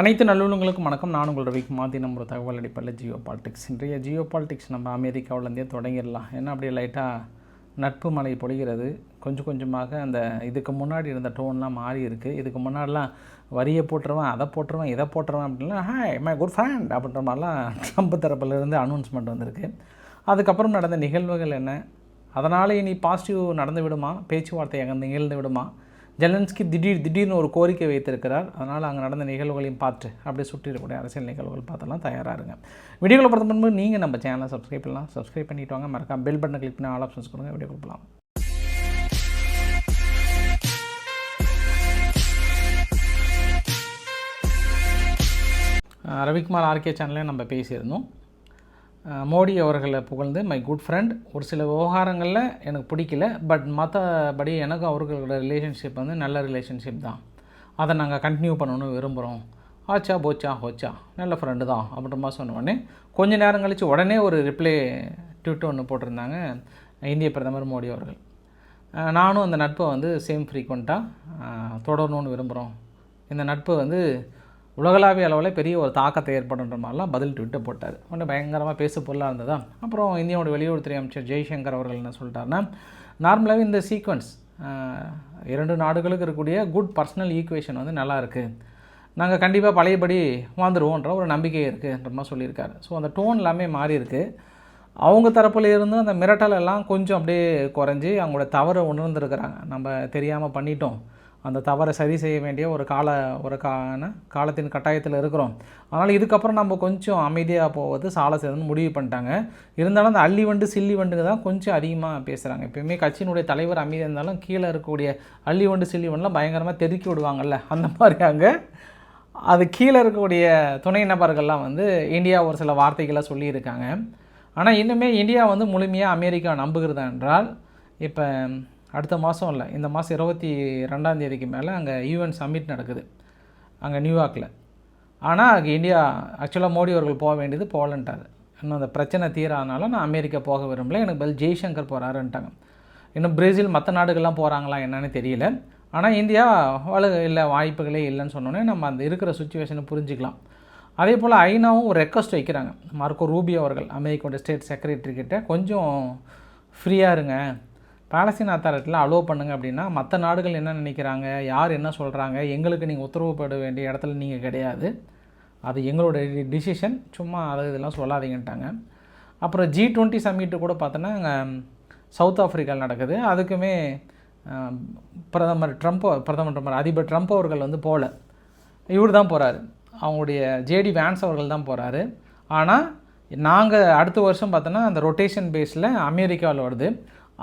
அனைத்து நல்லுள்ளங்களுக்கும் வணக்கம். நான் உங்கள் ரவிக்குமார். தினம் ஒரு தகவல் அடிப்படையில் ஜியோ பாலிடிக்ஸ். இன்றைய ஜியோ பாலிடிக்ஸ் நம்ம அமெரிக்காவிலேருந்தே தொடங்கிடலாம். ஏன்னா அப்படியே லைட்டாக நட்பு மழை பொழிகிறது. கொஞ்சம் கொஞ்சமாக அந்த இதுக்கு முன்னாடி இருந்த டோன்லாம் மாறி இருக்குது இதுக்கு முன்னாடிலாம் வரியை போட்டுருவேன் அதை போட்டுருவேன் இதை போட்டுருவேன் அப்படின்னா ஹாய் மை குட் ஃப்ரெண்ட் அப்படின்ற மாதிரிலாம் ட்ரம்ப் தரப்புலேருந்து அனௌன்ஸ்மெண்ட் வந்திருக்கு. அதுக்கப்புறம் நடந்த நிகழ்வுகள் என்ன? அதனால் இனி பாசிட்டிவ் நடந்து விடுமா? பேச்சுவார்த்தை அங்கே நிகழ்ந்து விடுமா? ஜெலன்ஸ்கி திடீர் திடீர்னு ஒரு கோரிக்கை வைத்திருக்கிறார். அதனால் அங்கே நடந்த நிகழ்வுகளையும் பார்த்து அப்படியே சுற்றி இருக்கக்கூடிய அரசியல் நிகழ்வுகள் பார்த்தெல்லாம் தயாராக இருங்க. வீடியோவில் பொறுத்த முன்பு நீங்கள் நம்ம சேனலை சப்ஸ்கிரைப் பண்ணலாம். சப்ஸ்கிரைப் பண்ணிட்டு வாங்க. மறக்காம பெல் பட்டனை கிளிக் பண்ணி ஆல் ஆப்ஷன்ஸ் கொடுங்க. வீடியோ கொடுக்கலாம் ரவிக்குமார் ஆர்கே சேனல்லே நம்ம பேசியிருந்தோம். மோடி அவர்களை புகழ்ந்து மை குட் ஃப்ரெண்ட் ஒரு சில விவகாரங்களில் எனக்கு பிடிக்கல பட் மற்றபடி எனக்கும் அவர்களோட ரிலேஷன்ஷிப் வந்து நல்ல ரிலேஷன்ஷிப் தான். அதை நாங்கள் கண்டினியூ பண்ணணும்னு விரும்புகிறோம் ஆச்சா போச்சா ஹோச்சா நல்ல ஃப்ரெண்டு தான் அப்படின்ற மாதிரி சொன்ன உடனே கொஞ்ச நேரம் கழித்து உடனே ஒரு ரிப்ளை ட்விட்டு ஒன்று போட்டிருந்தாங்க இந்திய பிரதமர் மோடி அவர்கள். நானும் அந்த நட்பை வந்து சேம் ஃப்ரீக்வெண்ட்டாக தொடரணும்னு விரும்புகிறோம் இந்த நட்பு வந்து உலகளாவிய அளவில் பெரிய ஒரு தாக்கத்தை ஏற்படுன்ற மாதிரிலாம் பதில் ட்விட்டர் போட்டார். ஒன்று பயங்கரமாக பேசு பொருளாக இருந்ததா? அப்புறம் இந்தியாவோட வெளியுறவுத்துறை அமைச்சர் ஜெய்சங்கர் அவர்கள் என்ன சொல்லிட்டாருன்னா நார்மலாகவே இந்த சீக்வன்ஸ் இரண்டு நாடுகளுக்கு இருக்கக்கூடிய குட் பர்சனல் ஈக்குவேஷன் வந்து நல்லா இருக்குது நாங்கள் கண்டிப்பாக பழையபடி வாழ்ந்துருவோன்ற ஒரு நம்பிக்கை இருக்குன்ற மாதிரி சொல்லியிருக்காரு. ஸோ அந்த டோன் எல்லாமே மாறி இருக்குது அவங்க தரப்பில் இருந்து அந்த மிரட்டல் எல்லாம் கொஞ்சம் அப்படியே குறைஞ்சி அவங்களோட தவறை உணர்ந்துருக்கிறாங்க. நம்ம தெரியாமல் பண்ணிட்டோம். அந்த தவறை சரி செய்ய வேண்டிய ஒரு கால ஒரு கான காலத்தின் கட்டாயத்தில் இருக்கிறோம். அதனால் இதுக்கப்புறம் நம்ம கொஞ்சம் அமைதியாக போவது சாலை செய்யணும்னு முடிவு பண்ணிட்டாங்க. இருந்தாலும் அந்த அள்ளி வண்டு சில்லி வண்டுங்க தான் கொஞ்சம் அதிகமாக பேசுகிறாங்க எப்பயுமே கட்சியினுடைய தலைவர் அமைதியாக இருந்தாலும் கீழே இருக்கக்கூடிய அள்ளி வண்டு சில்லி வண்டுலாம் பயங்கரமாக தெருக்கி விடுவாங்கல்ல அந்த மாதிரி அங்கே. அது கீழே இருக்கக்கூடிய துணை நபர்கள்லாம் வந்து இந்தியா ஒரு சில வார்த்தைகளை சொல்லியிருக்காங்க. ஆனால் இன்னுமே இந்தியா வந்து முழுமையாக அமெரிக்கா நம்புகிறதா என்றால் இப்போ அடுத்த மாதம் இல்லை. இந்த மாதம் இருபத்தி ரெண்டாம் தேதிக்கு மேலே அங்கே யூஎன் சம்மிட் நடக்குது. அங்கே நியூயார்க்கில் ஆனால் அங்கே இந்தியா ஆக்சுவலாக மோடி அவர்கள் போக வேண்டியது போகலன்ட்டார் இன்னும் அந்த பிரச்சனை தீரானாலும் நான் அமெரிக்கா போக விரும்பல. எனக்கு பதில் ஜெய்சங்கர் போகிறாருன்ட்டாங்க இன்னும் பிரேசில் மற்ற நாடுகள்லாம் போகிறாங்களா என்னன்னு தெரியல. ஆனால் இந்தியா வலு இல்லை வாய்ப்புகளே இல்லைன்னு சொன்னோன்னே நம்ம அந்த இருக்கிற சுச்சுவேஷனை புரிஞ்சுக்கலாம். அதே போல் ஐநாவும் ஒரு ரெக்வஸ்ட் வைக்கிறாங்க. மார்க்கோ ரூபி அவர்கள் அமெரிக்காவோட ஸ்டேட் செக்ரட்டரி கிட்ட கொஞ்சம் ஃப்ரீயாக இருங்க. பாலஸ்தீன் அத்தாரிட்டியில் அலோவ் பண்ணுங்க அப்படின்னா மற்ற நாடுகள் என்ன நினைக்கிறாங்க? யார் என்ன சொல்கிறாங்க எங்களுக்கு நீங்கள் உத்தரவுப்பட வேண்டிய இடத்துல நீங்கள் கிடையாது. அது எங்களோட டிசிஷன் சும்மா அது இதெல்லாம் சொல்லாதீங்கன்ட்டாங்க. அப்புறம் ஜி டுவெண்ட்டி சம்மிட்டு கூட பார்த்தோன்னா அங்கே சவுத் ஆஃப்ரிக்காவில் நடக்குது. அதுக்குமே பிரதமர் ட்ரம்ப் பிரதமர் ட்ரம்ப் அதிபர் ட்ரம்ப் அவர்கள் வந்து போகல இவர் தான் போகிறாரு அவங்களுடைய ஜேடி வேன்ஸ் அவர்கள் தான் போகிறாரு ஆனால் நாங்கள் அடுத்த வருஷம் பார்த்தோன்னா அந்த ரொட்டேஷன் பேஸில் அமெரிக்காவில் வருது.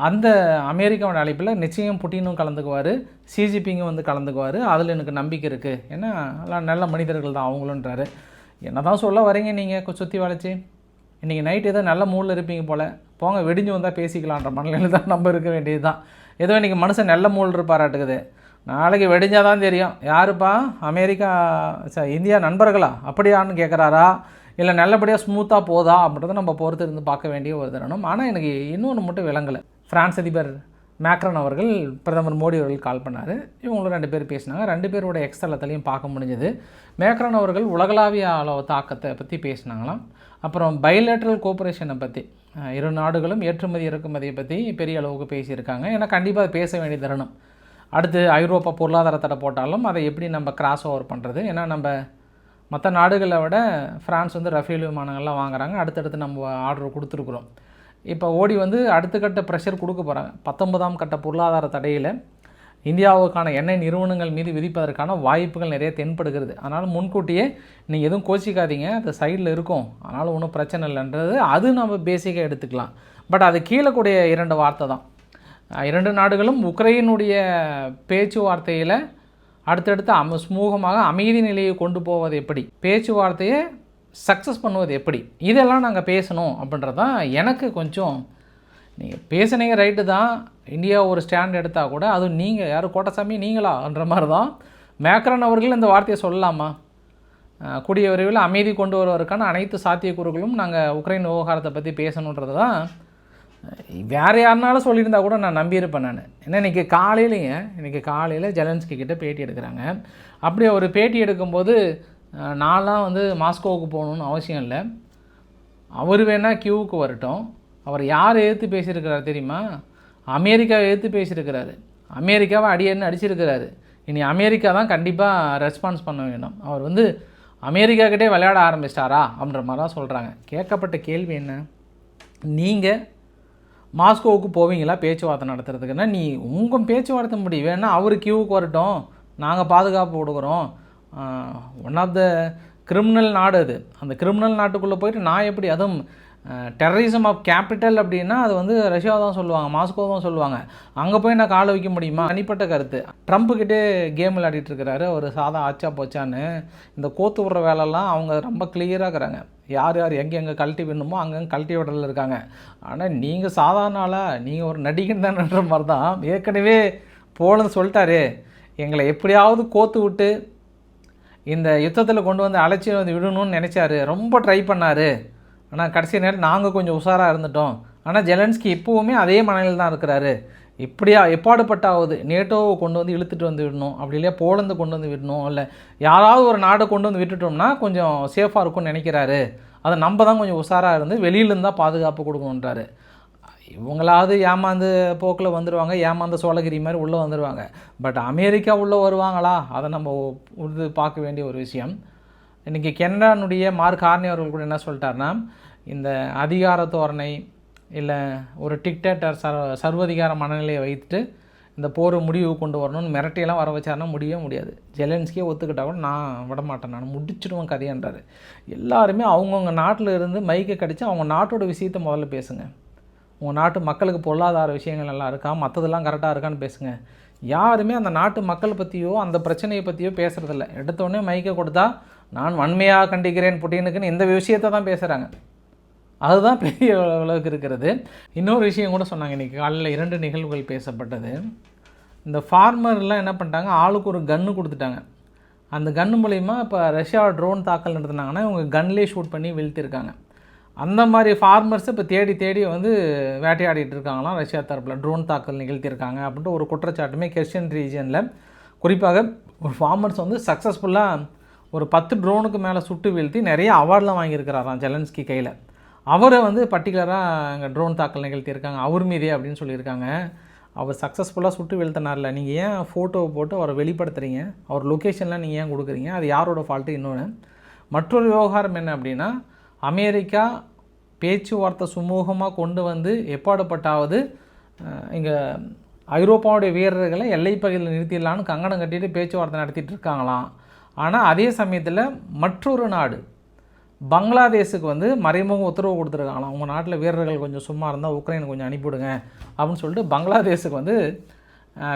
அந்த அமெரிக்காவோட அழைப்பில் நிச்சயம் புட்டினும் கலந்துக்குவார் சிஜிபிங்கும் வந்து கலந்துக்குவார். அதில் எனக்கு நம்பிக்கை இருக்குது ஏன்னா நல்ல மனிதர்கள் தான் அவங்களுன்றாரு. என்ன தான் சொல்ல வரீங்க நீங்கள் சுற்றி வளைச்சி. இன்றைக்கி நைட் ஏதோ நல்ல மூடில் இருப்பீங்க போல். போங்க வெடிஞ்சு வந்தால் பேசிக்கலான்ற மனநிலையில் தான் நம்ம இருக்க வேண்டியது தான். ஏதோ இன்றைக்கி மனுஷன் நல்ல மூல் இருப்பாராட்டுக்குது. நாளைக்கு வெடிஞ்சால் தான் தெரியும். யாருப்பா? அமெரிக்கா ச இந்தியா நண்பர்களா? அப்படியான்னு கேட்குறாரா இல்லை நல்லபடியாக ஸ்மூத்தாக போதா? அப்படின்றத நம்ம பொறுத்து இருந்து பார்க்க வேண்டிய ஒரு தருணம். ஆனால் எனக்கு இன்னொன்று மட்டும் விளங்கலை. பிரான்ஸ் அதிபர் மேக்ரன் அவர்கள் பிரதமர் மோடி அவர்கள் கால் பண்ணார். இவங்களும் ரெண்டு பேர் பேசினாங்க. ரெண்டு பேரோட எக்ஸ்தலத்திலையும் பார்க்க முடிஞ்சது. மேக்ரன் அவர்கள் உலகளாவிய அளவு தாக்கத்தை பற்றி பேசினாங்களாம். அப்புறம் பைலேட்ரல் கோஆப்ரேஷனை பற்றி இரு நாடுகளும் ஏற்றுமதி இறக்குமதியை பற்றி பெரிய அளவுக்கு பேசியிருக்காங்க. ஏன்னா கண்டிப்பாக பேச வேண்டிய தருணம். அடுத்து ஐரோப்பா பொருளாதார தடை போட்டாலும் அதை எப்படி நம்ம கிராஸ் ஓவர் பண்ணுறது ஏன்னா நம்ம மற்ற நாடுகளை விட ஃப்ரான்ஸ் வந்து ரஃபேல் விமானங்கள்லாம் வாங்குறாங்க. அடுத்தடுத்து நம்ம ஆர்டர் கொடுத்துருக்குறோம். இப்போ ஓடி வந்து அடுத்த கட்ட ப்ரெஷர் கொடுக்க போகிறாங்க பத்தொன்பதாம் கட்ட பொருளாதார தடையில் இந்தியாவுக்கான எண்ணெய் நிறுவனங்கள் மீது விதிப்பதற்கான வாய்ப்புகள் நிறைய தென்படுகிறது. அதனால் முன்கூட்டியே நீங்கள் எதுவும் கோச்சிக்காதீங்க. அது சைடில் இருக்கும். அதனால் ஒன்றும் பிரச்சனை இல்லைன்றது அது நம்ம பேசிக்காக எடுத்துக்கலாம். பட் அது கீழே கூடிய இரண்டு வார்த்தை தான். இரண்டு நாடுகளும் உக்ரைனுடைய பேச்சுவார்த்தையில் அடுத்தடுத்து அம சுமூகமாக அமைதி நிலையை கொண்டு போவது எப்படி? பேச்சுவார்த்தையை சக்ஸஸ் பண்ணுவது எப்படி? இதெல்லாம் நாங்கள் பேசணும் அப்படின்றது தான் எனக்கு கொஞ்சம் நீங்கள் பேசுனீங்க ரைட்டு தான். இந்தியா ஒரு ஸ்டாண்ட் எடுத்தால் கூட அது நீங்கள் யார் கோட்டசாமி நீங்களான்ற மாதிரி தான் மேக்ரன் அவர்கள் இந்த வார்த்தையை சொல்லலாமா? கூடிய விரைவில் அமைதி கொண்டு வருவதற்கான அனைத்து சாத்தியக்கூறுகளும் நாங்கள் உக்ரைன் விவகாரத்தை பற்றி பேசணுன்றது தான் வேறு யாருனாலும் சொல்லியிருந்தா கூட நான் நம்பியிருப்பேன் நான். ஏன்னா இன்றைக்கி காலையிலைங்க இன்றைக்கி காலையில் ஜெலன்ஸ்கி கிட்டே பேட்டி எடுக்கிறாங்க. அப்படி ஒரு பேட்டி எடுக்கும்போது நான்லாம் வந்து மாஸ்கோவுக்கு போகணுன்னு அவசியம் இல்லை. அவர் வேணால் கியூவுக்கு வரட்டும். அவர் யார் எதிர்த்து பேசியிருக்கிறார் தெரியுமா? அமெரிக்காவை எதிர்த்து பேசியிருக்கிறாரு. அமெரிக்காவை அடியன்னு அடிச்சிருக்கிறாரு. இனி அமெரிக்கா தான் கண்டிப்பாக ரெஸ்பான்ஸ் பண்ண வேண்டும் அவர் வந்து அமெரிக்காக்கிட்டே விளையாட ஆரம்பிச்சிட்டாரா அப்படின்ற மாதிரி தான் சொல்கிறாங்க கேட்கப்பட்ட கேள்வி என்ன? நீங்கள் மாஸ்கோவுக்கு போவீங்களா? பேச்சுவார்த்தை நடத்துறதுக்குன்னா நீ உங்கள் பேச்சுவார்த்தை முடியும் வேணால் அவர் கியூவுக்கு வரட்டும். நாங்கள் பாதுகாப்பு கொடுக்குறோம். ஒன் ஆஃப் த கிரிமினல் நாடு அது. அந்த கிரிமினல் நாட்டுக்குள்ளே போயிட்டு நான் எப்படி அதுவும் டெரரிசம் ஆஃப் கேபிட்டல் அப்படின்னா அது வந்து ரஷ்யா தான் சொல்லுவாங்க மாஸ்கோ தான் சொல்லுவாங்க. அங்கே போய் நான் காலை வைக்க முடியுமா? தனிப்பட்ட கருத்து. ட்ரம்ப்புக்கிட்டே கேம் விளையாடிட்டு இருக்கிறாரு அவர் சாதா ஆச்சா போச்சான்னு. இந்த கோத்து விடுற வேலைலாம் அவங்க ரொம்ப கிளியராக இருக்கிறாங்க. யார் யார் எங்கே எங்கே கழட்டி விடணுமோ அங்கங்கே கழட்டி விடல இருக்காங்க. ஆனால் நீங்கள் சாதாரண நீங்கள் ஒரு நடிகன் தானன்ற மாதிரி தான் ஏற்கனவே போலன்னு சொல்லிட்டாரு. எங்களை எப்படியாவது கோத்து விட்டு இந்த யுத்தத்தில் கொண்டு வந்து அழைச்சி வந்து விடணும்னு நினச்சாரு. ரொம்ப ட்ரை பண்ணார். ஆனால் கடைசி நேரம் நாங்கள் கொஞ்சம் உஷாராக இருந்துட்டோம். ஆனால் ஜெலன்ஸ்கி இப்போவுமே அதே மனநிலையில் தான் இருக்கிறாரு. இப்படியா எப்பாடுபட்டாவது நேட்டோவை கொண்டு வந்து இழுத்துட்டு வந்து விடணும். அப்படி இல்லையா போலந்து கொண்டு வந்து விடணும். இல்லை யாராவது ஒரு நாடை கொண்டு வந்து விட்டுட்டோம்னா கொஞ்சம் சேஃபாக இருக்கும்னு நினைக்கிறாரு. அதை நம்ம தான் கொஞ்சம் உஷாராக இருந்து வெளியிலேருந்து தான் பாதுகாப்பு கொடுக்கணுன்றாரு இவங்களாவது ஏமாந்து போக்கில் வந்துடுவாங்க ஏமாந்த சோழகிரி மாதிரி உள்ளே வந்துடுவாங்க பட் அமெரிக்கா உள்ளே வருவாங்களா? அதை நம்ம இது பார்க்க வேண்டிய ஒரு விஷயம். இன்றைக்கி கெனடானுடைய மார்க் ஹார்னி அவர்கள் கூட என்ன சொல்லிட்டாருன்னா இந்த அதிகார தோரணை இல்லை ஒரு டிக்டேட்டர் சர்வ சர்வதிகார மனநிலையை வைத்துட்டு இந்த போரை முடிவு கொண்டு வரணும்னு மிரட்டியெல்லாம் வர வச்சாருன்னா முடியவே முடியாது. ஜெலன்ஸ்கியே ஒத்துக்கிட்டா கூட நான் விட மாட்டேன் நான் முடிச்சிடுவேன் கதையன்றார் எல்லாருமே அவங்கவுங்க நாட்டில் இருந்து மைக்கை கடிச்சு அவங்க நாட்டோட விஷயத்தை முதல்ல பேசுங்க. உங்கள் நாட்டு மக்களுக்கு பொருளாதார விஷயங்கள் நல்லா இருக்கா? மற்றதெல்லாம் கரெக்டாக இருக்கான்னு பேசுங்க. யாருமே அந்த நாட்டு மக்கள் பற்றியோ அந்த பிரச்சனையை பற்றியோ பேசுகிறதில்ல எடுத்தோடனே மைக்கை கொடுத்தா நான் வன்மையாக கண்டிக்கிறேன் புட்டினுக்குன்னு இந்த விஷயத்தை தான் பேசுகிறாங்க அதுதான் பெரிய அளவுக்கு இருக்கிறது. இன்னொரு விஷயம் கூட சொன்னாங்க இன்றைக்கி காலையில் இரண்டு நிகழ்வுகள் பேசப்பட்டது. இந்த ஃபார்மர்லாம் என்ன பண்ணிட்டாங்க? ஆளுக்கு ஒரு கன்று கொடுத்துட்டாங்க. அந்த கன்று மூலிமா இப்போ ரஷ்யா ட்ரோன் தாக்கல் நடத்துனாங்கன்னா இவங்க கன்லேயே ஷூட் பண்ணி வீழ்த்திருக்காங்க. அந்த மாதிரி ஃபார்மர்ஸ் இப்போ தேடி தேடி வந்து வேட்டையாடிட்டு இருக்காங்களாம். ரஷ்யா தரப்பில் ட்ரோன் தாக்கல் நிகழ்த்தியிருக்காங்க அப்படின்ட்டு ஒரு குற்றச்சாட்டுமே கிறிஸ்டியன் ரீஜனில் குறிப்பாக ஒரு ஃபார்மர்ஸ் வந்து சக்ஸஸ்ஃபுல்லாக ஒரு பத்து ட்ரோனுக்கு மேலே சுட்டு வீழ்த்தி நிறைய அவார்ட்லாம் வாங்கியிருக்கிறாராம் ஜெலன்ஸ்கி கையில். அவரை வந்து பர்டிகுலராக அங்கே ட்ரோன் தாக்கல் நிகழ்த்தியிருக்காங்க. அவர் மீதே அப்படின்னு சொல்லியிருக்காங்க. அவர் சக்ஸஸ்ஃபுல்லாக சுட்டு வீழ்த்தினார்ல. நீங்கள் ஏன் ஃபோட்டோவை போட்டு அவரை வெளிப்படுத்துறீங்க? அவர் லொக்கேஷன்லாம் நீங்கள் ஏன் கொடுக்குறீங்க? அது யாரோட ஃபால்ட்டு இன்னொன்று மற்றொரு விவகாரம் என்ன அப்படின்னா அமெரிக்கா பேச்சுவார்த்தை சுமூகமாக கொண்டு வந்து எப்பாடுபட்டாவது இங்கே ஐரோப்பாவுடைய வீரர்களை எல்லை பகுதியில் நிறுத்திடலான்னு கங்கணம் கட்டிட்டு பேச்சுவார்த்தை நடத்திட்டு இருக்காங்களாம். ஆனால் அதே சமயத்தில் மற்றொரு நாடு பங்களாதேஷுக்கு வந்து மறைமுக உத்தரவு கொடுத்துருக்காங்களாம். உங்கள் நாட்டில் வீரர்கள் கொஞ்சம் சும்மா இருந்தால் உக்ரைனுக்கு கொஞ்சம் அனுப்பிவிடுங்க அப்படின்னு சொல்லிட்டு பங்களாதேஷுக்கு வந்து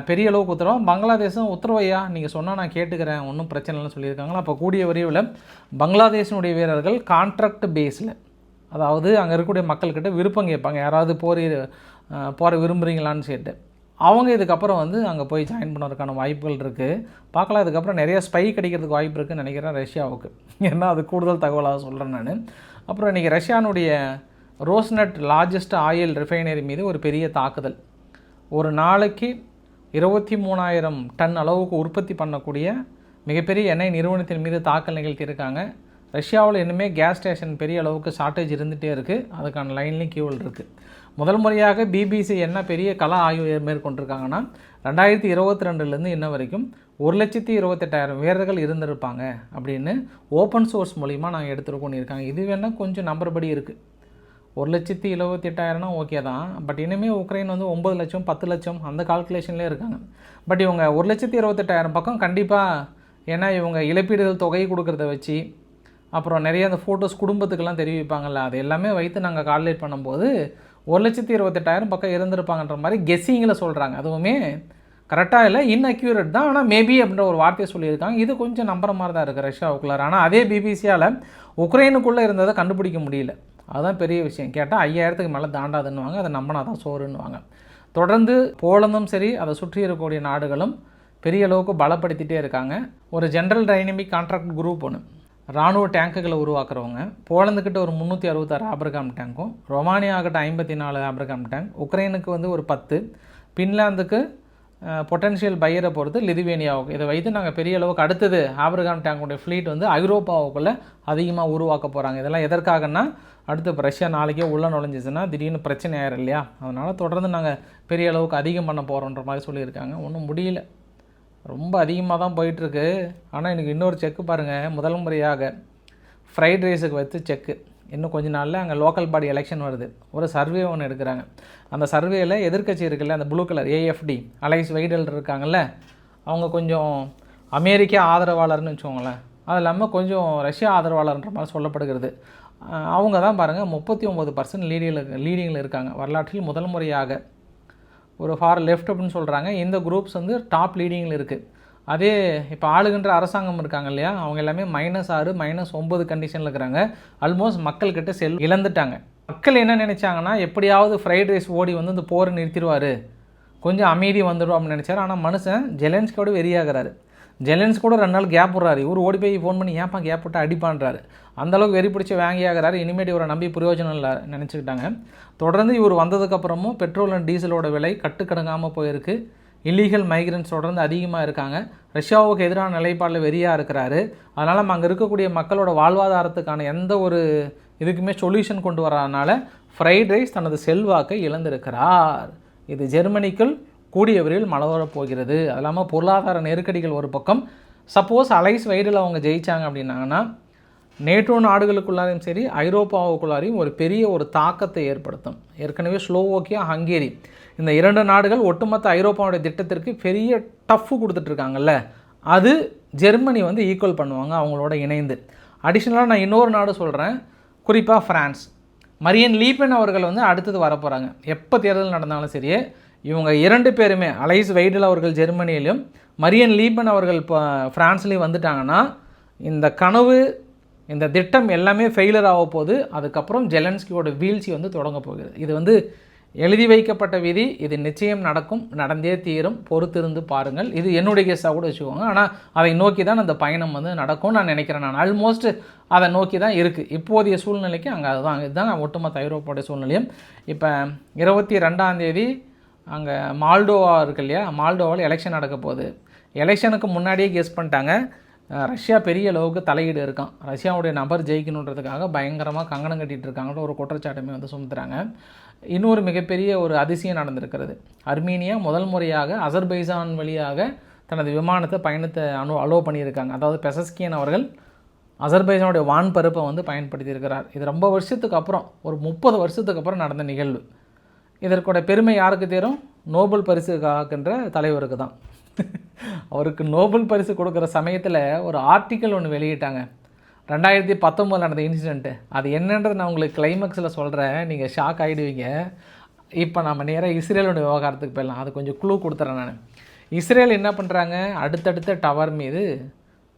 பெரிய அளவுக்கு உத்தரவு. பங்களாதேஷும் உத்தரவையா நீங்கள் சொன்னால் நான் கேட்டுக்கிறேன் ஒன்றும் பிரச்சனை இல்லைன்னு சொல்லியிருக்காங்களா அப்போ கூடிய விரைவில் பங்களாதேஷினுடைய வீரர்கள் கான்ட்ராக்ட் பேஸில் அதாவது அங்கே இருக்கக்கூடிய மக்கள்கிட்ட விருப்பம் கேட்பாங்க. யாராவது போரி போகிற விரும்புகிறீங்களான்னு சொல்லிட்டு. அவங்க இதுக்கப்புறம் வந்து அங்கே போய் ஜாயின் பண்ணுறதுக்கான வாய்ப்புகள் இருக்குது பார்க்கலாம். இதுக்கப்புறம் நிறைய ஸ்பை கிடைக்கிறதுக்கு வாய்ப்பு இருக்குன்னு நினைக்கிறேன் ரஷ்யாவுக்கு. ஏன்னா அது கூடுதல் தகவலாக சொல்கிறேன் நான். அப்புறம் இன்றைக்கி ரஷ்யானுடைய ரோஸ்நட் லார்ஜஸ்ட் ஆயில் ரிஃபைனரி மீது ஒரு பெரிய தாக்குதல். ஒரு நாளைக்கு இருபத்தி மூணாயிரம் டன் அளவுக்கு உற்பத்தி பண்ணக்கூடிய மிகப்பெரிய எண்ணெய் நிறுவனத்தின் மீது தாக்கல் நிகழ்த்தியிருக்காங்க. ரஷ்யாவில் இன்னுமே கேஸ் ஸ்டேஷன் பெரிய அளவுக்கு ஷார்ட்டேஜ் இருந்துகிட்டே இருக்குது அதுக்கான லைன்லேயும் கியூவல் இருக்குது முதல் முறையாக பிபிசி என்ன பெரிய கலா ஆய்வு மேற்கொண்டிருக்காங்கன்னா ரெண்டாயிரத்தி இருபத்தி ரெண்டுலேருந்து இன்ன வரைக்கும் ஒரு லட்சத்தி இருபத்தெட்டாயிரம் வீரர்கள் இருந்திருப்பாங்க அப்படின்னு ஓப்பன் சோர்ஸ் மூலிமா நாங்கள் எடுத்துருக்கோன்னு இருக்காங்க இது வேணால் கொஞ்சம் நம்பர்படி இருக்குது ஒரு லட்சத்தி எழுபத்தி எட்டாயிரம்னா ஓகே தான். பட் இனிமேல் உக்ரைன் வந்து ஒம்பது லட்சம் பத்து லட்சம் அந்த கால்குலேஷன்லேயே இருக்காங்க. பட் இவங்க ஒரு லட்சத்தி இருபத்தெட்டாயிரம் பக்கம் கண்டிப்பாக ஏன்னா இவங்க இழப்பீடுகள் தொகை கொடுக்குறத வச்சு அப்புறம் நிறைய அந்த ஃபோட்டோஸ் குடும்பத்துக்கெல்லாம் தெரிவிப்பாங்கல்ல அது எல்லாமே வைத்து நாங்கள் கால்குலேட் பண்ணும்போது ஒரு லட்சத்தி இருபத்தெட்டாயிரம் பக்கம் இருந்திருப்பாங்கன்ற மாதிரி கெஸ்ஸிங்கில் சொல்கிறாங்க அதுவுமே கரெக்டாக இல்லை இன்அக்யூரேட் தான். ஆனால் மேபி அப்படின்ற ஒரு வார்த்தையை சொல்லியிருக்காங்க. இது கொஞ்சம் நம்புற மாதிரி தான் இருக்குது ரஷ்யாவுக்குள்ளார். ஆனால் அதே பிபிசியால் உக்ரைனுக்குள்ளே இருந்ததை கண்டுபிடிக்க முடியல. அதுதான் பெரிய விஷயம். கேட்டால் ஐயாயிரத்துக்கு மேலே தாண்டாதுன்னுவாங்க. அதை நம்பினா தான் சோறுன்னுவாங்க. தொடர்ந்து போலந்தும் சரி அதை சுற்றி இருக்கக்கூடிய நாடுகளும் பெரிய அளவுக்கு பலப்படுத்திட்டே இருக்காங்க. ஒரு ஜென்ரல் டைனமிக் கான்ட்ராக்ட் குரூப் ஒன்று ராணுவ டேங்குகளை உருவாக்குறவங்க. போலந்துக்கிட்ட ஒரு முந்நூற்றி அறுபத்தாறு ஆப்ரகாம் டேங்க்கும் ரொமானியாக்கிட்ட ஐம்பத்தி நாலு ஆப்ரகாம் டேங்க் உக்ரைனுக்கு வந்து ஒரு பத்து பின்லாந்துக்கு பொட்டன்ஷியல் பையரை பொறுத்து லிதுவேனியாவுக்கு. இதை வைத்து நாங்கள் பெரிய அளவுக்கு அடுத்தது ஆப்ரகாம் டேங்குடைய ஃப்ளீட் வந்து ஐரோப்பாவுக்குள்ளே அதிகமாக உருவாக்க போகிறாங்க இதெல்லாம் எதற்காகன்னா அடுத்து இப்போ ரஷ்யா நாளைக்கே உள்ளே நுழைஞ்சிச்சுன்னா திடீர்னு பிரச்சனை ஆயிரும் இல்லையா? அதனால் தொடர்ந்து நாங்கள் பெரிய அளவுக்கு அதிகம் பண்ண போகிறோன்ற மாதிரி சொல்லியிருக்காங்க. ஒன்றும் முடியல. ரொம்ப அதிகமாக தான் போயிட்டுருக்கு. ஆனால் எனக்கு இன்னொரு செக்கு பாருங்கள் முதல் முறையாக ஃப்ரைட் ரைஸுக்கு வைத்து செக்கு இன்னும் கொஞ்ச நாளில் அங்கே லோக்கல் பாடி எலெக்ஷன் வருது. ஒரு சர்வே ஒன்று எடுக்கிறாங்க. அந்த சர்வேயில் எதிர்க்கட்சி இருக்குல்ல அந்த blue colour AfD Alice Weidel இருக்காங்கல்ல அவங்க கொஞ்சம் அமெரிக்க ஆதரவாளர்னு வச்சுக்கோங்களேன். அது இல்லாமல் கொஞ்சம் ரஷ்யா ஆதரவாளர்ன்ற மாதிரி சொல்லப்படுகிறது. அவங்க தான் பாருங்கள் முப்பத்தி ஒம்பது பர்சன்ட் லீடிங்கில் லீடிங்கில் இருக்காங்க. வரலாற்றில் முதல் முறையாக ஒரு ஃபார் லெஃப்ட் அப்படின்னு சொல்கிறாங்க இந்த குரூப்ஸ் வந்து டாப் லீடிங்கில் இருக்குது அதே இப்போ ஆளுகின்ற அரசாங்கம் இருக்காங்க இல்லையா? அவங்க எல்லாமே மைனஸ் ஆறு மைனஸ் ஒம்பது கண்டிஷனில் இருக்கிறாங்க. ஆல்மோஸ்ட் மக்கள்கிட்ட செல் இழந்துட்டாங்க. மக்கள் என்ன நினச்சாங்கன்னா எப்படியாவது ஃப்ரைட் ரைஸ் ஓடி வந்து இந்த போரை நிறுத்திடுவார். கொஞ்சம் அமைதி வந்துடும் அப்படின்னு நினச்சாரு. ஆனால் மனுஷன் ஜெலன்ஸ்கோட வெறியாகிறாரு. ஜெலன்ஸ் கூட ரெண்டு நாள் கேப் விட்றாரு. இவர் ஓடி போய் ஃபோன் பண்ணி ஏன்ப்பா கேப் விட்டு அடிப்பான்றாரு. அந்தளவுக்கு வெறி பிடிச்சி வாங்கியாகிறாரு இனிமேட்டு இவரை நம்பி பிரயோஜனம் இல்லை நினச்சிக்கிட்டாங்க. தொடர்ந்து இவர் வந்ததுக்கப்புறமும் பெட்ரோல் அண்ட் டீசலோட விலை கட்டுக்கடங்காமல் போயிருக்கு. இல்லீகல் மைக்ரன்ஸ் தொடர்ந்து அதிகமாக இருக்காங்க. ரஷ்யாவுக்கு எதிரான நிலைப்பாடில் வெறியாக இருக்கிறாரு. அதனால் நம்ம அங்கே இருக்கக்கூடிய மக்களோட வாழ்வாதாரத்துக்கான எந்த ஒரு இதுக்குமே சொல்யூஷன் கொண்டு வராதனால ஃப்ரைட் ரைஸ் தனது செல்வாக்கை இழந்திருக்கிறார். இது ஜெர்மனிக்குள் கூடிய விரைவில் மலரப் போகிறது. அது இல்லாமல் பொருளாதார நெருக்கடிகள் ஒரு பக்கம். சப்போஸ் அலைஸ் வைடில் அவங்க ஜெயிச்சாங்க அப்படின்னாங்கன்னா நேட்டோ நாடுகளுக்குள்ளாரையும் சரி ஐரோப்பாவுக்குள்ளாரையும் ஒரு பெரிய ஒரு தாக்கத்தை ஏற்படுத்தும். ஏற்கனவே ஸ்லோவோக்கியா ஹங்கேரி இந்த இரண்டு நாடுகள் ஒட்டுமொத்த ஐரோப்பாவுடைய திட்டத்திற்கு பெரிய டஃப்பு கொடுத்துட்ருக்காங்கல்ல. அது ஜெர்மனி வந்து ஈக்குவல் பண்ணுவாங்க அவங்களோட இணைந்து. அடிஷ்னலாக நான் இன்னொரு நாடு சொல்கிறேன் குறிப்பாக ஃப்ரான்ஸ். மரியன் லீபன் அவர்கள் வந்து அடுத்தது வரப்போகிறாங்க எப்போ தேர்தல் நடந்தாலும் சரி இவங்க இரண்டு பேருமே அலைஸ் வைடல் அவர்கள் ஜெர்மனியிலும் மரியன் லீபன் அவர்கள் இப்போ ஃப்ரான்ஸ்லேயும் வந்துட்டாங்கன்னா இந்த கனவு இந்த திட்டம் எல்லாமே ஃபெயிலர் ஆக போகுது. அதுக்கப்புறம் ஜெலன்ஸ்கியோட வீழ்ச்சி வந்து தொடங்க போகுது. இது வந்து எழுதி வைக்கப்பட்ட விதி. இது நிச்சயம் நடக்கும். நடந்தே தீரும். பொறுத்திருந்து பாருங்கள். இது என்னுடைய கேஸாக கூட வச்சுக்கோங்க. ஆனால் அதை நோக்கி தான் அந்த பயணம் வந்து நடக்கும் நான் நினைக்கிறேன் நான். ஆல்மோஸ்ட் அதை நோக்கி தான் இருக்குது இப்போதைய சூழ்நிலைக்கு அங்கே அதுதான். இதுதான் ஒட்டுமொத்த ஐரோப்பாவுடைய சூழ்நிலையும். இப்போ இருபத்தி ரெண்டாந்தேதி அங்கே மால்டோவா இருக்கு இல்லையா? மால்டோவாவில் எலெக்ஷன் நடக்க போகுது. எலெக்ஷனுக்கு முன்னாடியே கெஸ் பண்ணிட்டாங்க. ரஷ்யா பெரிய அளவுக்கு தலையீடு இருக்கான் ரஷ்யாவுடைய நபர் ஜெயிக்கணுன்றதுக்காக பயங்கரமாக கங்கணம் கட்டிகிட்டு இருக்காங்கன்ற ஒரு குற்றச்சாட்டுமே வந்து சுமத்துறாங்க. இன்னொரு மிகப்பெரிய ஒரு அதிசயம் நடந்திருக்கிறது. அர்மீனியா முதல் முறையாக அசர்பைசான் வழியாக தனது விமானத்தை பயணத்தை அனு அலோவ் பண்ணியிருக்காங்க. அதாவது பெசஸ்கியன் அவர்கள் அசர்பைசானுடைய வான்பருப்பை வந்து பயன்படுத்தியிருக்கிறார். இது ரொம்ப வருஷத்துக்கு அப்புறம் ஒரு முப்பது வருஷத்துக்கு அப்புறம் நடந்த நிகழ்வு. இதற்குடைய பெருமை யாருக்கு தேரும்? நோபல் பரிசு காக்கின்ற தலைவருக்கு தான் அவருக்கு நோபல் பரிசு கொடுக்குற சமயத்தில் ஒரு ஆர்டிக்கல் ஒன்று வெளியிட்டாங்க. ரெண்டாயிரத்தி பத்தொம்போது நடந்த இன்சிடெண்ட்டு அது என்னன்றது நான் உங்களுக்கு கிளைமேக்ஸில் சொல்கிறேன் நீங்கள் ஷாக் ஆகிடுவீங்க இப்போ நம்ம நேராக இஸ்ரேலோட விவகாரத்துக்கு போயிடலாம். அது கொஞ்சம் குழு கொடுத்துறேன் நான். இஸ்ரேல் என்ன பண்ணுறாங்க அடுத்தடுத்த டவர் மீது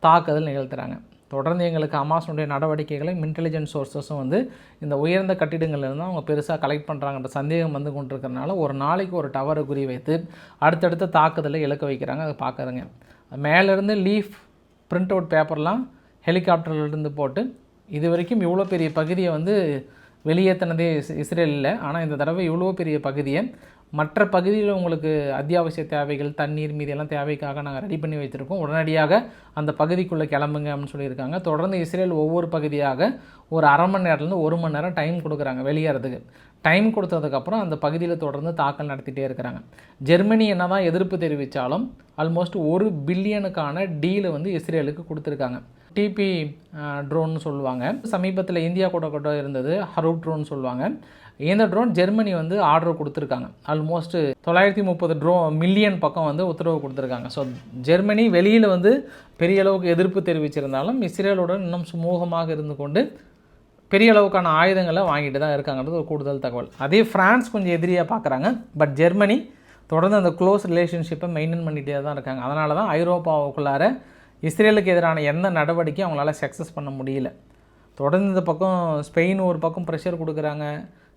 தாக்குதல் நிகழ்த்துறாங்க. தொடர்ந்து எங்களுக்கு அமாசனுடைய நடவடிக்கைகளை இன்டெலிஜென்ஸ் சோர்ஸஸும் வந்து இந்த உயர்ந்த கட்டிடங்கள்லேருந்து அவங்க பெருசாக கலெக்ட் பண்ணுறாங்கன்ற சந்தேகம் வந்து கொண்டிருக்கறனால ஒரு நாளைக்கு ஒரு டவரை குறி வைத்து அடுத்தடுத்த தாக்குதலை இழக்க வைக்கிறாங்க. அதை பார்க்குறேங்க மேலேருந்து லீஃப் பிரிண்ட் அவுட் பேப்பர்லாம் ஹெலிகாப்டர்லேருந்து போட்டு இது வரைக்கும் இவ்வளோ பெரிய பகுதியை வந்து வெளியேற்றினதே இஸ்- இஸ்ரேல் இல்லை. ஆனால் இந்த தடவை இவ்வளோ பெரிய பகுதியை மற்ற பகுதியில் உங்களுக்கு அத்தியாவசிய தேவைகள் தண்ணீர் மீது எல்லாம் தேவைக்காக நாங்கள் ரெடி பண்ணி வச்சுருக்கோம். உடனடியாக அந்த பகுதிக்குள்ளே கிளம்புங்க அப்படின்னு சொல்லியிருக்காங்க. தொடர்ந்து இஸ்ரேல் ஒவ்வொரு பகுதியாக ஒரு அரை மணி நேரத்துலேருந்து ஒரு மணி நேரம் டைம் கொடுக்குறாங்க வெளியேறதுக்கு. டைம் கொடுத்ததுக்கப்புறம் அந்த பகுதியில் தொடர்ந்து தாக்கல் நடத்திட்டே இருக்கிறாங்க. ஜெர்மனி என்ன தான் எதிர்ப்பு தெரிவித்தாலும் ஆல்மோஸ்ட் ஒரு பில்லியனுக்கான டீலை வந்து இஸ்ரேலுக்கு கொடுத்துருக்காங்க. டிபி ட்ரோன்னு சொல்லுவாங்க. சமீபத்தில் இந்தியா கூட கூட இருந்தது ஹரூப் ட்ரோன் சொல்லுவாங்க. இந்த ட்ரோன் ஜெர்மனி வந்து ஆர்டர் கொடுத்துருக்காங்க. ஆல்மோஸ்ட் தொள்ளாயிரத்தி முப்பது ட்ரோ மில்லியன் பக்கம் வந்து உத்தரவு கொடுத்துருக்காங்க. ஸோ ஜெர்மனி வெளியில் வந்து பெரிய அளவுக்கு எதிர்ப்பு தெரிவிச்சிருந்தாலும் இஸ்ரேலுடன் இன்னும் சுமூகமாக இருந்து கொண்டு பெரிய அளவுக்கான ஆயுதங்களை வாங்கிட்டு தான் இருக்காங்கன்றது ஒரு கூடுதல் தகவல். அதே ஃப்ரான்ஸ் கொஞ்சம் எதிரியாக பார்க்குறாங்க பட் ஜெர்மனி தொடர்ந்து அந்த க்ளோஸ் ரிலேஷன்ஷிப்பை மெயின்டைன் பண்ணிகிட்டே தான் இருக்காங்க. அதனால தான் ஐரோப்பாவுக்குள்ளார இஸ்ரேலுக்கு எதிரான எந்த நடவடிக்கையும் அவங்களால சக்ஸஸ் பண்ண முடியல. தொடர்ந்து இந்த பக்கம் ஸ்பெயின் ஒரு பக்கம் ப்ரெஷர் கொடுக்குறாங்க.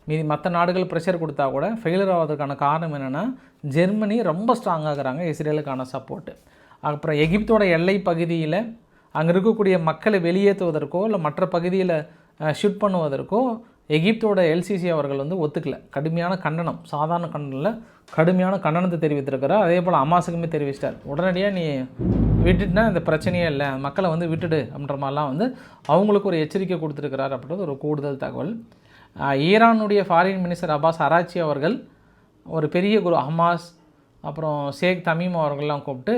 மீதி மற்ற நாடுகள் ப்ரெஷர் கொடுத்தா கூட ஃபெயிலியர் ஆகிறதுக்கான காரணம் என்னென்னா ஜெர்மனி ரொம்ப ஸ்ட்ராங்காகிறாங்க இஸ்ரேலுக்கான சப்போர்ட்டு அப்புறம் எகிப்தோட எல்லை பகுதியில் அங்கே இருக்கக்கூடிய மக்களை வெளியேற்றுவதற்கோ இல்லை மற்ற பகுதியில் ஷிஃப்ட் பண்ணுவதற்கோ எகிப்தோட எல்சிசி அவர்கள் வந்து ஒத்துக்கலை. கடுமையான கண்டனம் சாதாரண கண்டனில் கடுமையான கண்டனத்தை தெரிவித்திருக்கிறார். அதே போல் அமாசுக்குமே தெரிவிச்சிட்டார். உடனடியாக நீ விட்டுட்டுனா இந்த பிரச்சனையே இல்லை மக்களை வந்து விட்டுடு அப்படின்ற மாதிரிலாம் வந்து அவங்களுக்கு ஒரு எச்சரிக்கை கொடுத்துருக்கிறார் அப்படின்றது ஒரு கூடுதல் தகவல். ஈரானுடைய ஃபாரின் மினிஸ்டர் அப்பாஸ் அராச்சி அவர்கள் ஒரு பெரிய குரு ஹமாஸ் அப்புறம் ஷேக் தமீம் அவர்கள்லாம் கூப்பிட்டு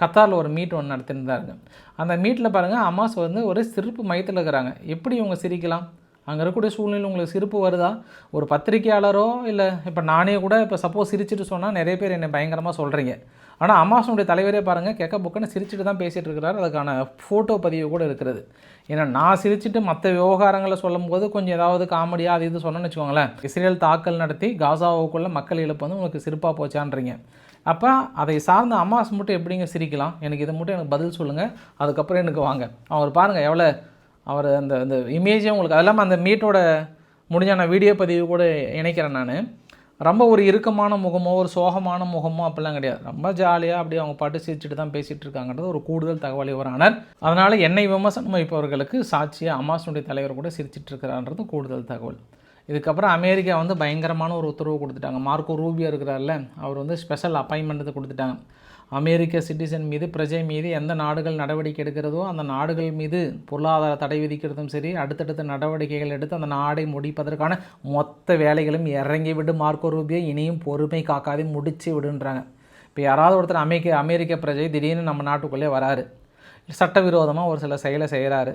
கத்தாரில் ஒரு மீட் ஒன்று நடத்திருந்தாருங்க. அந்த மீட்டில் பாருங்கள் ஹமாஸ் வந்து ஒரு சிரிப்பு மையத்தில் இருக்கிறாங்க. எப்படி இவங்க சிரிக்கலாம்? அங்கே இருக்கக்கூடிய சூழ்நிலை உங்களுக்கு சிரிப்பு வருதா? ஒரு பத்திரிக்கையாளரோ இல்லை இப்போ நானே கூட இப்போ சப்போஸ் சிரிச்சிட்டு சொன்னால் நிறைய பேர் என்னை பயங்கரமாக சொல்கிறீங்க ஆனால் அமாசனுடைய தலைவரே பாருங்கள் கெக்க புக்குன்னு சிரிச்சிட்டு தான் பேசிகிட்டு இருக்கிறார். அதுக்கான ஃபோட்டோ பதிவு கூட இருக்கிறது. ஏன்னா நான் சிரிச்சுட்டு மற்ற விவகாரங்களை சொல்லும்போது கொஞ்சம் ஏதாவது காமெடியாக அது இது சொன்னேன்னு வச்சுக்கோங்களேன். இஸ்ரேல் தாக்கல் நடத்தி காசாவுக்குள்ளே மக்கள் இழப்பு வந்து உங்களுக்கு சிரிப்பாக போச்சான்றீங்க. அப்போ அதை சார்ந்த அம்மாஸ் மட்டும் எப்படிங்க சிரிக்கலாம்? எனக்கு இதை மட்டும் எனக்கு பதில் சொல்லுங்கள் அதுக்கப்புறம் எனக்கு வாங்க. அவர் பாருங்கள் எவ்வளோ அவர் அந்த அந்த இமேஜே உங்களுக்கு அது இல்லாமல் அந்த மீட்டோட முடிஞ்ச நான் வீடியோ பதிவு கூட இணைக்கிறேன் நான். ரொம்ப ஒரு இறுக்கமான முகமோ ஒரு சோகமான முகமோ அப்படிலாம் கிடையாது. ரொம்ப ஜாலியாக அப்படியே அவங்க பாட்டு சிரிச்சுட்டு தான் பேசிகிட்டு இருக்காங்கன்றது ஒரு கூடுதல் தகவல் இவரானார் அதனால் என்னை விமர்சனம் வைப்பவர்களுக்கு சாட்சியாக அமாசனுடைய தலைவர் கூட சிரிச்சிட்டு இருக்கிறான்றது கூடுதல் தகவல். இதுக்கப்புறம் அமெரிக்கா வந்து பயங்கரமான ஒரு உத்தரவு கொடுத்துட்டாங்க. மார்க்கோ ரூபியா இருக்கிறார்ல அவர் வந்து ஸ்பெஷல் அப்பாயின்மெண்ட்டு கொடுத்துட்டாங்க. அமெரிக்க சிட்டிசன் மீது பிரஜை மீது எந்த நாடுகள் நடவடிக்கை எடுக்கிறதோ அந்த நாடுகள் மீது பொருளாதார தடை விதிக்கிறதும் சரி அடுத்தடுத்த நடவடிக்கைகள் எடுத்து அந்த நாடை முடிப்பதற்கான மொத்த வேலைகளும் இறங்கி விடு மார்க்கோ ரூபியை. இனியும் பொறுமை காக்காதே முடிச்சு விடுன்றாங்க. இப்போ யாராவது ஒருத்தர் அமெரிக்க அமெரிக்க பிரஜை திடீர்னு நம்ம நாட்டுக்குள்ளே வராரு. சட்டவிரோதமாக ஒரு சில செயலை செய்கிறாரு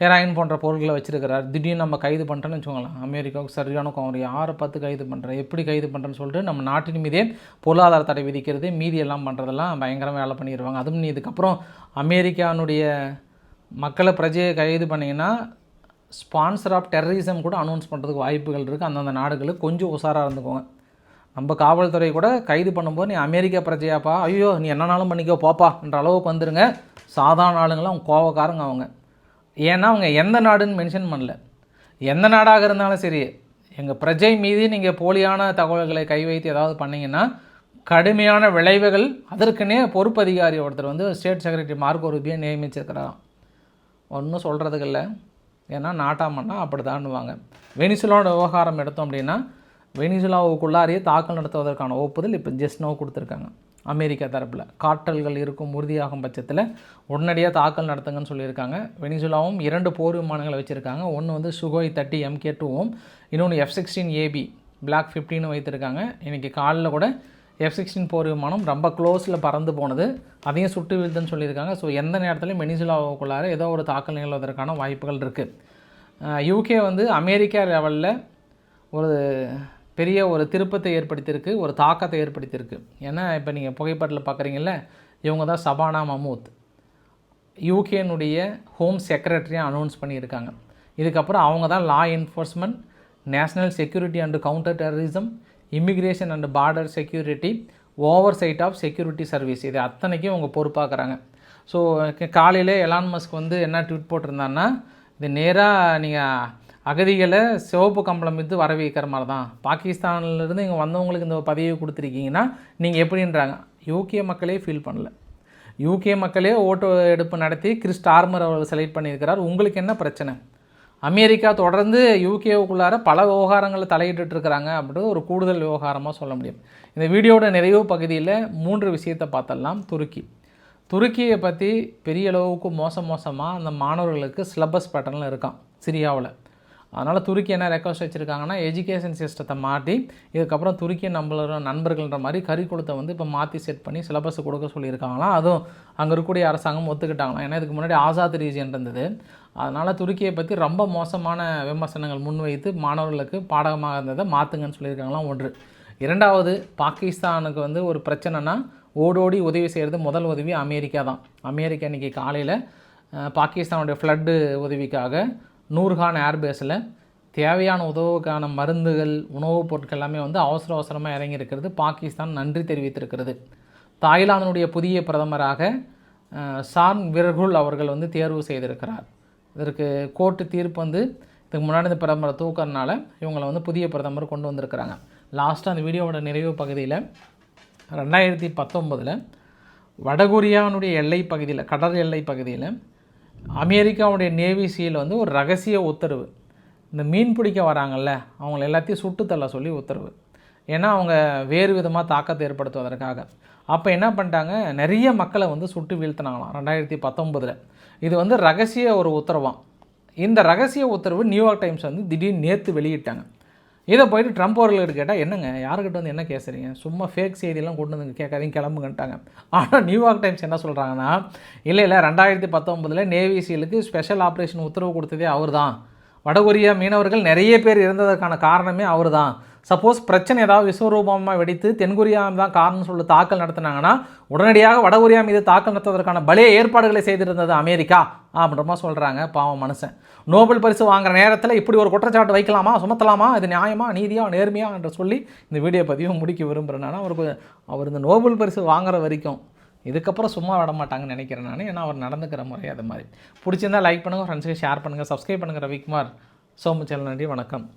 ஹெராயின் போன்ற பொருட்களை வச்சுருக்கிறார். திடீர்னு நம்ம கைது பண்ணுறோன்னு வச்சுக்கோங்களேன். அமெரிக்காவுக்கு சரியான கோவம் யாரை பார்த்து கைது பண்ணுறேன் எப்படி கைது பண்ணுறேன்னு சொல்லிட்டு நம்ம நாட்டின் மீதே பொருளாதார தடை விதிக்கிறது மீதி எல்லாம் பண்ணுறதெல்லாம் பயங்கரமாக வேலை பண்ணிடுவாங்க. அதுவும் நீ இதுக்கப்புறம் அமெரிக்கானுடைய மக்களை பிரஜையை கைது பண்ணிங்கன்னா ஸ்பான்சர் ஆஃப் டெரரிசம் கூட அனௌன்ஸ் பண்ணுறதுக்கு வாய்ப்புகள் இருக்குது அந்தந்த நாடுகளுக்கு கொஞ்சம் உஷாராக இருந்துக்கோங்க. நம்ம காவல்துறை கூட கைது பண்ணும்போது நீ அமெரிக்கா பிரஜையாப்பா. ஐயோ நீ என்னனாலும் பண்ணிக்கோ போப்பான்ற அளவுக்கு வந்துருங்க. சாதாரண ஆளுங்களாம் அவங்க கோவக்காரங்க அவங்க. ஏன்னா அவங்க எந்த நாடுன்னு மென்ஷன் பண்ணல. எந்த நாடாக இருந்தாலும் சரி எங்கள் பிரஜை மீது நீங்கள் போலியான தகவல்களை கை வைத்து ஏதாவது பண்ணிங்கன்னா கடுமையான விளைவுகள் அதற்குனே பொறுப்பு அதிகாரி ஒருத்தர் வந்து ஸ்டேட் செக்ரட்டரி மார்க்கோ ரூபியை நியமிச்சிருக்கிறாராம். ஒன்றும் சொல்கிறதுக்கு இல்லை. ஏன்னா நாட்டாமன்னா அப்படி தான்வாங்க வெனிசுலாவோட விவகாரம் எடுத்தோம் அப்படின்னா வெனிசுலாவுக்குள்ளாரையே தாக்கல் நடத்துவதற்கான ஒப்புதல் இப்போ ஜெஸ்னோ நோ கொடுத்துருக்காங்க. அமெரிக்கா தரப்பில். காற்றல்கள் இருக்கும் உறுதியாகும் பட்சத்தில் உடனடியாக தாக்கல் நடத்துங்கன்னு சொல்லியிருக்காங்க. வெனிசுலாவும் இரண்டு போர் விமானங்களை வச்சுருக்காங்க. ஒன்று வந்து சுகோய் தேர்ட்டி எம்கே டூவும் இன்னொன்று F sixteen A B block ஃபிஃப்டின்னு வைத்திருக்காங்க. இன்றைக்கி காலில் கூட எஃப் சிக்ஸ்டீன் போர் விமானம் ரொம்ப க்ளோஸில் பறந்து போனது. அதையும் சுட்டு வீழ்த்துன்னு சொல்லியிருக்காங்க. ஸோ எந்த நேரத்துலையும் வெனிசுலாவுக்குள்ளார ஏதோ ஒரு தாக்கல் நிகழ்வதற்கான வாய்ப்புகள் இருக்குது யூகே வந்து அமெரிக்கா லெவலில் ஒரு பெரிய ஒரு திருப்பத்தை ஏற்படுத்தியிருக்கு ஒரு தாக்கத்தை ஏற்படுத்தியிருக்கு. ஏன்னா இப்போ நீங்கள் புகைப்படத்தில் பார்க்குறீங்கல்ல இவங்க தான் சபானா மமூத். யூகேனுடைய ஹோம் செக்ரட்டரியாக அனௌன்ஸ் பண்ணியிருக்காங்க. இதுக்கப்புறம் அவங்க தான் law enforcement national security and counter terrorism immigration and border security oversight of security service இது அத்தனைக்கும் அவங்க பொறுப்பாக்குறாங்க. ஸோ காலையில் எலான் மஸ்க் வந்து என்ன ட்வீட் போட்டிருந்தாருன்னா இது நேராக நீங்கள் அகதிகளை சிவப்பு கம்பளம் வித்து வர வைக்கிற மாதிரி தான். பாகிஸ்தான்லேருந்து இங்கே வந்தவங்களுக்கு இந்த பதவியை கொடுத்துருக்கீங்கன்னா நீங்கள் எப்படின்றாங்க? யூகே மக்களே ஃபீல் பண்ணல. யூகே மக்களே ஓட்டு எடுப்பு நடத்தி கிறிஸ் டார்மர் அவர்கள் செலக்ட் பண்ணியிருக்கிறார். உங்களுக்கு என்ன பிரச்சனை? அமெரிக்கா தொடர்ந்து யூகேவுக்குள்ளார பல விவகாரங்களை தலையிட்டு இருக்கிறாங்க அப்படின்றது ஒரு கூடுதல் விவகாரமாக சொல்ல முடியும். இந்த வீடியோட நிறைவு பகுதியில் மூன்று விஷயத்தை பார்த்தலாம் துருக்கி. துருக்கியை பற்றி பெரிய அளவுக்கு மோசம் மோசமாக அந்த மாணவர்களுக்கு சிலபஸ் பேட்டர்னில் இருக்கான் சிரியாவில். அதனால் துருக்கி என்ன ரெக்வஸ்ட் வச்சுருக்காங்கன்னா எஜுகேஷன் சிஸ்டத்தை மாற்றி இதுக்கப்புறம் துருக்கி நம்மளோட நண்பர்கள்ன்ற மாதிரி கரிக்குலத்தை வந்து இப்போ மாற்றி செட் பண்ணி சிலபஸ் கொடுக்க சொல்லியிருக்காங்களாம். அதுவும் அங்கே இருக்கக்கூடிய அரசாங்கம் ஒத்துக்கிட்டாங்களாம். ஏன்னா இதுக்கு முன்னாடி ஆசாத் ரீஜன் இருந்தது. அதனால் துருக்கியை பற்றி ரொம்ப மோசமான விமர்சனங்கள் முன்வைத்து மாணவர்களுக்கு பாடகமாக இருந்ததை மாற்றுங்கன்னு சொல்லியிருக்காங்களாம் ஒன்று. இரண்டாவது பாகிஸ்தானுக்கு வந்து ஒரு பிரச்சனைனா ஓடோடி உதவி செய்கிறது முதல் உதவி அமெரிக்கா தான் அமெரிக்கா இன்றைக்கி காலையில் பாகிஸ்தானுடைய ஃப்ளட்டு உதவிக்காக நூறுகான் ஏர்பேஸில் தேவையான உதவுக்கான மருந்துகள் உணவுப் பொருட்கள் எல்லாமே வந்து அவசர அவசரமாக இறங்கியிருக்கிறது. பாகிஸ்தான் நன்றி தெரிவித்திருக்கிறது. தாய்லாந்தினுடைய புதிய பிரதமராக சான் விர்குல் அவர்கள் வந்து தேர்வு செய்திருக்கிறார். இதற்கு கோர்ட்டு தீர்ப்பு வந்து இதுக்கு முன்னாடி இந்த பிரதமரை தூக்கறனால இவங்களை வந்து புதிய பிரதமர் கொண்டு வந்திருக்கிறாங்க. லாஸ்ட்டாக அந்த வீடியோவோட நிறைவு பகுதியில் ரெண்டாயிரத்தி பத்தொம்பதில் வடகொரியாவினுடைய எல்லை பகுதியில் கடல் எல்லை பகுதியில் அமெரிக்காவுடைய நேவி சீல் வந்து ஒரு ரகசிய உத்தரவு. இந்த மீன் பிடிக்க வராங்கல்ல அவங்கள எல்லாத்தையும் சுட்டுத்தள்ள சொல்லி உத்தரவு. ஏன்னா அவங்க வேறு விதமாக தாக்கத்தை ஏற்படுத்துவதற்காக. அப்போ என்ன பண்ணிட்டாங்க? நிறைய மக்களை வந்து சுட்டு வீழ்த்தினாங்களாம் ரெண்டாயிரத்தி பத்தொம்பதில் இது வந்து ரகசிய ஒரு உத்தரவாம். இந்த ரகசிய உத்தரவு நியூயார்க் டைம்ஸ் வந்து திடீர்னு நேற்று வெளியிட்டாங்க. இதை போயிட்டு ட்ரம்ப் அவர்கள்கிட்ட கேட்டால் என்னங்க யாருக்கிட்ட வந்து என்ன கேசுறீங்க சும்மா ஃபேக் செய்தியெல்லாம் கொண்டு வந்து கேட்காதீங்க கிளம்புங்கன்ட்டாங்க. ஆனால் நியூயார்க் டைம்ஸ் என்ன சொல்கிறாங்கன்னா இல்லை இல்லை ரெண்டாயிரத்தி பத்தொம்பதில் நேவி சீலுக்கு ஸ்பெஷல் ஆப்ரேஷன் உத்தரவு கொடுத்ததே அவர் தான் வடகொரியா மீனவர்கள் நிறைய பேர் இருந்ததற்கான காரணமே அவர் தான் சப்போஸ் பிரச்சனை ஏதாவது விஸ்வரூபமாக வெடித்து தென்கொரியா தான் காரணம் சொல்லி தாக்கல் நடத்தினாங்கன்னா உடனடியாக வடகொரியா மீது தாக்கல் நடத்துவதற்கான பலே ஏற்பாடுகளை செய்திருந்தது அமெரிக்கா அப்படின்றமா சொல்கிறாங்க பாவம் மனுஷன். நோபல் பரிசு வாங்குற நேரத்தில் இப்படி ஒரு குற்றச்சாட்டு வைக்கலாமா சுமத்தலாமா இது நியாயமா நீதியாக நேர்மையா என்று சொல்லி இந்த வீடியோ பதிவு முடிக்க விரும்புகிறேன்னா அவருக்கு அவர் இந்த நோபல் பரிசு வாங்குற வரைக்கும் இதுக்கப்புறம் சும்மா விட மாட்டாங்கன்னு நினைக்கிறேன் நான். ஏன்னா அவர் நடந்துக்கிற முறை அது மாதிரி. பிடிச்சிருந்தா லைக் பண்ணுங்கள் ஃப்ரெண்ட்ஸுக்கு ஷேர் பண்ணுங்கள் சப்ஸ்கிரைப் பண்ணுங்கள் ரவிக்குமார். சோமச்சல் நன்றி வணக்கம்.